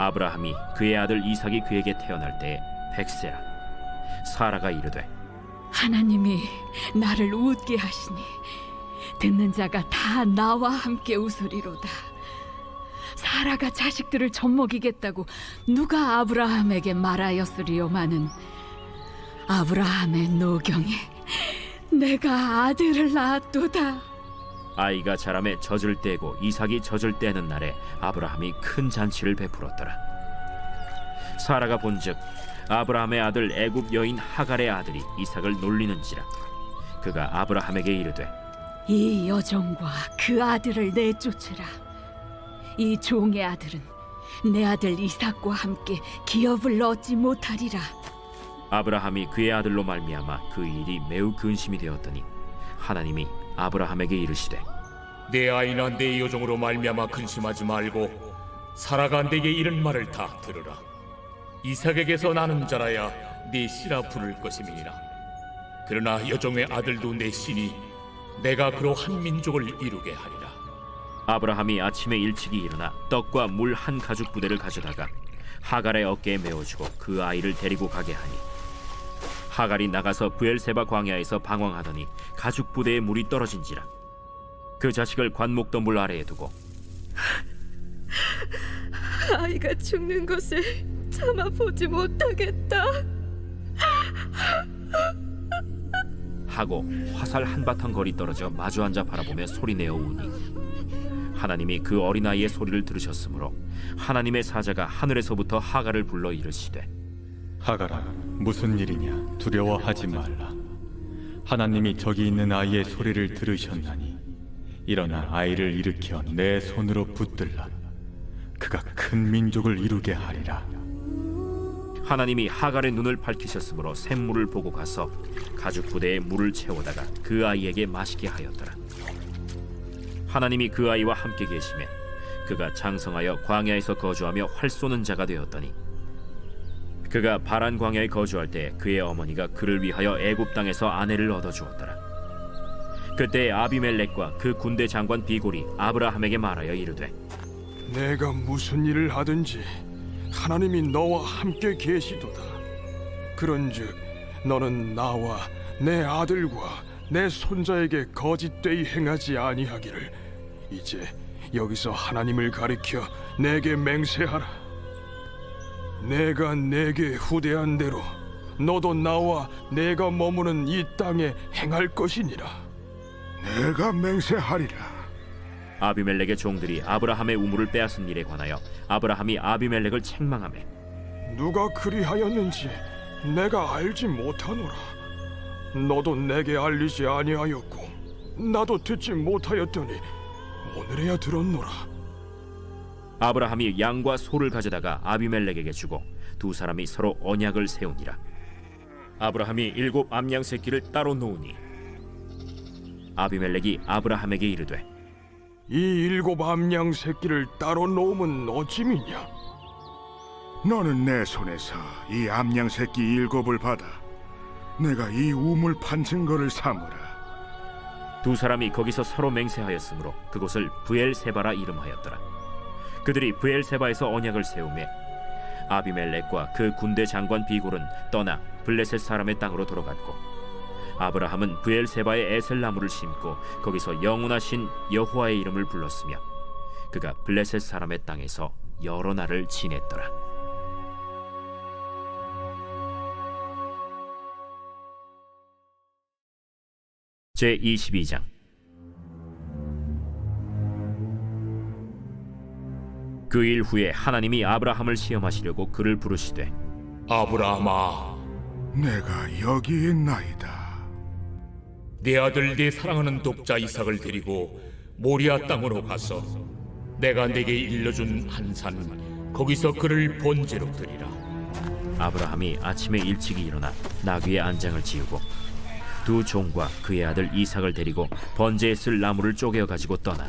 아브라함이 그의 아들 이삭이 그에게 태어날 때에 백세라 사라가 이르되 하나님이 나를 웃게 하시니 듣는 자가 다 나와 함께 웃으리로다. 사라가 자식들을 젖먹이겠다고 누가 아브라함에게 말하였으리요마는 아브라함의 노경에 내가 아들을 낳았도다. 아이가 자람에 젖을 떼고 이삭이 젖을 떼는 날에 아브라함이 큰 잔치를 베풀었더라 사라가 본즉 아브라함의 아들 애굽 여인 하갈의 아들이 이삭을 놀리는지라 그가 아브라함에게 이르되 이 여종과 그 아들을 내쫓으라. 이 종의 아들은 내 아들 이삭과 함께 기업을 얻지 못하리라. 아브라함이 그의 아들로 말미암아 그 일이 매우 근심이 되었더니 하나님이 아브라함에게 이르시되 내 아이나 내 여종으로 말미암아 근심하지 말고 사라가 내게 이런 말을 다 들으라. 이삭에게서 나는 자라야 네 씨라 부를 것임이니라. 그러나 여종의 아들도 내 씨니 내가 그로 한 민족을 이루게 하리라. 아브라함이 아침에 일찍이 일어나 떡과 물 한 가죽 부대를 가져다가 하갈의 어깨에 메어주고 그 아이를 데리고 가게 하니 하갈이 나가서 부엘세바 광야에서 방황하더니 가죽 부대에 물이 떨어진지라 그 자식을 관목더물 아래에 두고 아이가 죽는 것을 참아 보지 못하겠다. 하고 화살 한바탕 거리 떨어져 마주 앉아 바라보며 소리내어 우니 하나님이 그 어린아이의 소리를 들으셨으므로 하나님의 사자가 하늘에서부터 하갈을 불러 이르시되 하가라 무슨 일이냐? 두려워하지 말라. 하나님이 저기 있는 아이의 소리를 들으셨나니 일어나 아이를 일으켜 내 손으로 붙들라. 그가 큰 민족을 이루게 하리라. 하나님이 하갈의 눈을 밝히셨으므로 샘물을 보고 가서 가죽 부대에 물을 채우다가 그 아이에게 마시게 하였더라. 하나님이 그 아이와 함께 계심에 그가 장성하여 광야에서 거주하며 활 쏘는 자가 되었더니 그가 바란 광야에 거주할 때 그의 어머니가 그를 위하여 애굽 땅에서 아내를 얻어 주었더라. 그때 아비멜렉과 그 군대 장관 비골이 아브라함에게 말하여 이르되 내가 무슨 일을 하든지 하나님이 너와 함께 계시도다. 그런즉 너는 나와 내 아들과 내 손자에게 거짓되이 행하지 아니하기를 이제 여기서 하나님을 가리켜 내게 맹세하라. 내가 내게 후대한 대로 너도 나와 내가 머무는 이 땅에 행할 것이니라. 내가 맹세하리라. 아비멜렉의 종들이 아브라함의 우물을 빼앗은 일에 관하여 아브라함이 아비멜렉을 책망하며 누가 그리하였는지 내가 알지 못하노라. 너도 내게 알리지 아니하였고 나도 듣지 못하였더니 오늘에야 들었노라. 아브라함이 양과 소를 가져다가 아비멜렉에게 주고 두 사람이 서로 언약을 세우니라. 아브라함이 일곱 암양 새끼를 따로 놓으니 아비멜렉이 아브라함에게 이르되 이 일곱 암양 새끼를 따로 놓으면 어찌미냐? 너는 내 손에서 이 암양 새끼 일곱을 받아 내가 이 우물 판 증거를 삼으라. 두 사람이 거기서 서로 맹세하였으므로 그곳을 부엘세바라 이름하였더라. 그들이 부엘세바에서 언약을 세우매 아비멜렉과 그 군대 장관 비골은 떠나 블레셋 사람의 땅으로 돌아갔고 아브라함은 부엘세바에 에셀 나무를 심고 거기서 영원하신 여호와의 이름을 불렀으며 그가 블레셋 사람의 땅에서 여러 날을 지냈더라. 제 22장 그 일 후에 하나님이 아브라함을 시험하시려고 그를 부르시되 아브라함아 내가 여기 있나이다. 내 아들 내 사랑하는 독자 이삭을 데리고 모리아 땅으로 가서 내가 내게 일러준 한 산 거기서 그를 본제로 드리라. 아브라함이 아침에 일찍이 일어나 나귀의 안장을 지우고 두 종과 그의 아들 이삭을 데리고 번제에 쓸 나무를 쪼개어 가지고 떠나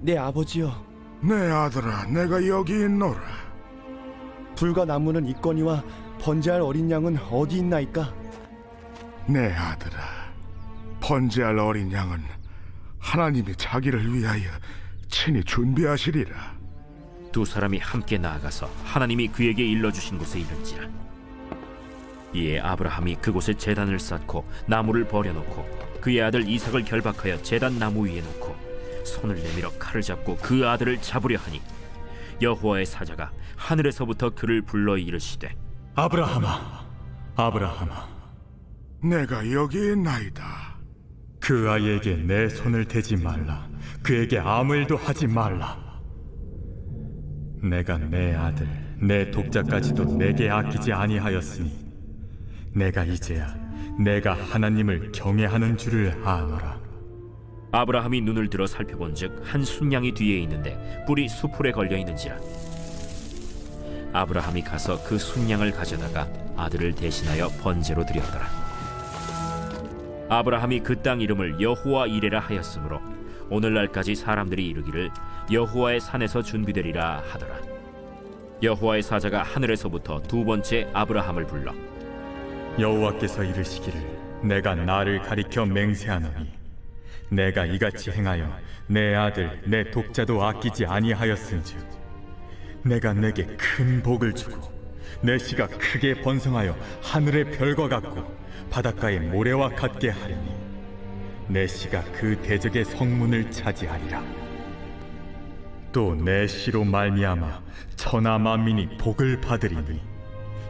내 아버지여 내 아들아, 내가 여기 있노라. 불과 나무는 있거니와 번제할 어린 양은 어디 있나이까 내 아들아, 번제할 어린 양은 하나님이 자기를 위하여 친히 준비하시리라. 두 사람이 함께 나아가서 하나님이 그에게 일러 주신 곳에 이른지라 이에 아브라함이 그곳에 제단을 쌓고 나무를 버려놓고 그의 아들 이삭을 결박하여 제단 나무 위에 놓고 손을 내밀어 칼을 잡고 그 아들을 잡으려 하니 여호와의 사자가 하늘에서부터 그를 불러 이르시되 아브라함아, 아브라함아, 내가 여기 있나이다. 그 아이에게 내 손을 대지 말라. 그에게 아무 일도 하지 말라. 내가 내 아들, 내 독자까지도 내게 아끼지 아니하였으니 내가 이제야 내가 하나님을 경외하는 줄을 아노라. 아브라함이 눈을 들어 살펴본즉 한 순양이 뒤에 있는데 뿔이 수풀에 걸려 있는지라. 아브라함이 가서 그 순양을 가져다가 아들을 대신하여 번제로 드렸더라. 아브라함이 그 땅 이름을 여호와 이레라 하였으므로 오늘날까지 사람들이 이르기를 여호와의 산에서 준비되리라 하더라. 여호와의 사자가 하늘에서부터 두 번째 아브라함을 불러 여호와께서 이르시기를 내가 나를 가리켜 맹세하노니 내가 이같이 행하여 내 아들 내 독자도 아끼지 아니하였은즉 내가 내게 큰 복을 주고 내 씨가 크게 번성하여 하늘의 별과 같고 바닷가의 모래와 같게 하려니 내 씨가 그 대적의 성문을 차지하리라 또 내 씨로 말미암아 천하 만민이 복을 받으리니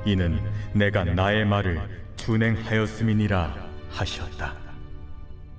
이는 내가 나의 말을 준행하였음이니라 하셨다.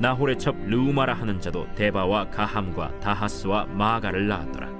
나홀의 첩 르우마라 하는 자도 데바와 가함과 다하스와 마가를 낳았더라